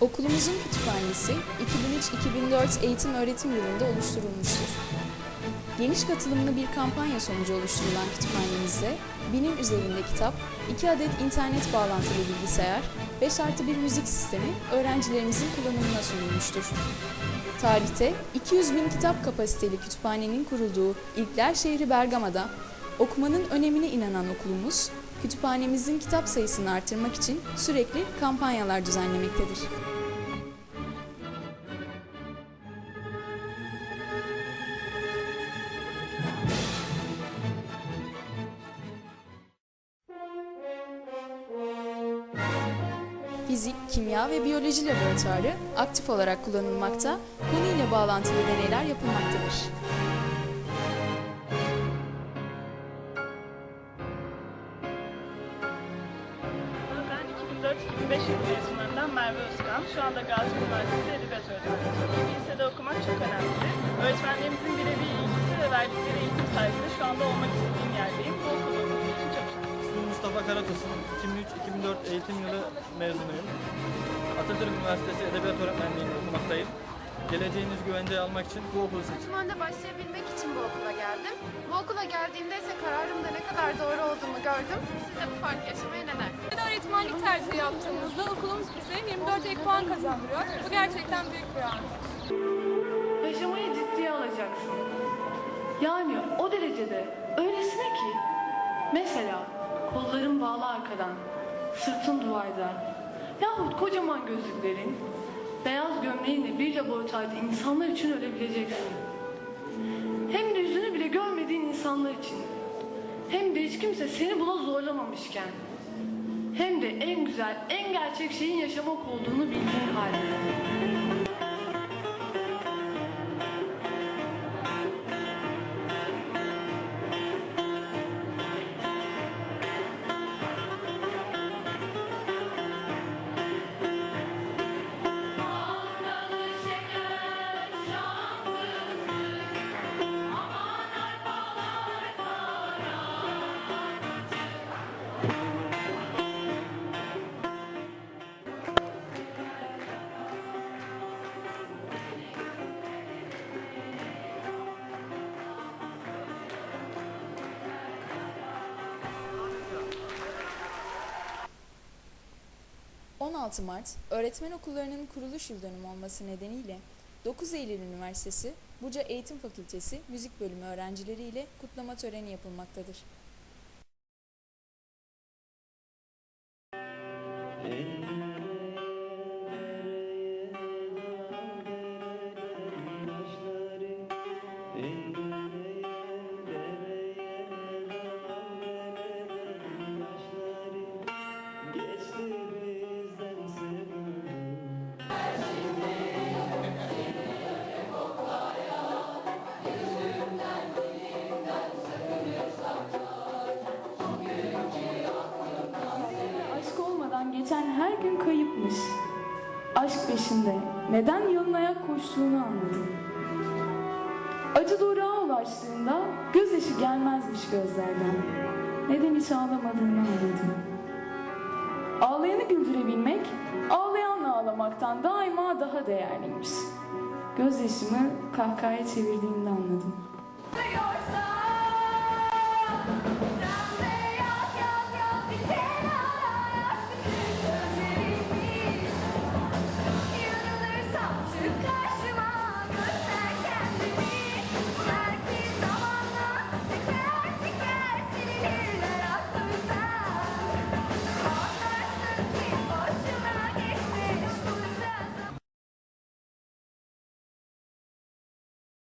Okulumuzun kütüphanesi 2003-2004 eğitim öğretim yılında oluşturulmuştur. Geniş katılımlı bir kampanya sonucu oluşturulan kütüphanemizde binin üzerinde kitap, 2 adet internet bağlantılı bilgisayar, 5 artı bir müzik sistemi öğrencilerimizin kullanımına sunulmuştur. Tarihte 200 bin kitap kapasiteli kütüphanenin kurulduğu ilkler şehri Bergama'da okumanın önemine inanan okulumuz, kütüphanemizin kitap sayısını artırmak için sürekli kampanyalar düzenlemektedir. Fizik, kimya ve biyoloji laboratuvarı aktif olarak kullanılmakta, konuyla bağlantılı deneyler yapılmaktadır. Ben 2004-2005 yılı mezunlarından Merve Özkan. Şu anda Gazi Üniversitesi Edebiyat Öğretmeniyim. Lisede okumak çok önemli. Öğretmenlerimizin birebir ilgisi ve verdikleri eğitim sayesinde şu anda olmak istediğim yerdeyim. Bu okulu okuduğum için çok şanslıyım. Mustafa Karatosun. 2003-2004 eğitim yılı mezunuyum. Atatürk Üniversitesi Edebiyat Öğretmenliğini okumaktayım. Geleceğiniz güvenceye almak için bu okulu seçtim. Kütüphanede başlayabilmek için bu okula geldim. Bu okula geldiğimde ise kararımda ne kadar doğru olduğumu gördüm. Siz de bu farkı yaşamaya ne dersiniz? Lisede öğretmenlik tercihi yaptığımızda okulumuz bize 24 ek puan kazandırıyor. Bu gerçekten büyük bir avantaj. Yaşamayı ciddiye alacaksın. Yani o derecede öylesine ki. Mesela kolların bağlı arkadan, sırtın duvarda. Yahut kocaman gözlüklerin, beyaz gömleğinle bir laboratuvarda insanlar için ölebileceksin. Hem de yüzünü bile görmediğin insanlar için. Hem de hiç kimse seni buna zorlamamışken. Hem de en güzel, en gerçek şeyin yaşamak olduğunu bildiğin halde. – 16 Mart, öğretmen okullarının kuruluş yıl dönümü olması nedeniyle 9 Eylül Üniversitesi Buca Eğitim Fakültesi Müzik Bölümü öğrencileriyle kutlama töreni yapılmaktadır. Kayıpmış. Aşk peşinde neden yalın ayak koştuğunu anladım. Acı durağa ulaştığında gözyaşı gelmezmiş gözlerden. Neden hiç ağlamadığını anladım. Ağlayanı güldürebilmek, ağlayanla ağlamaktan daima daha değerliymiş. Gözyaşımı kahkahaya çevirdiğinde anladım.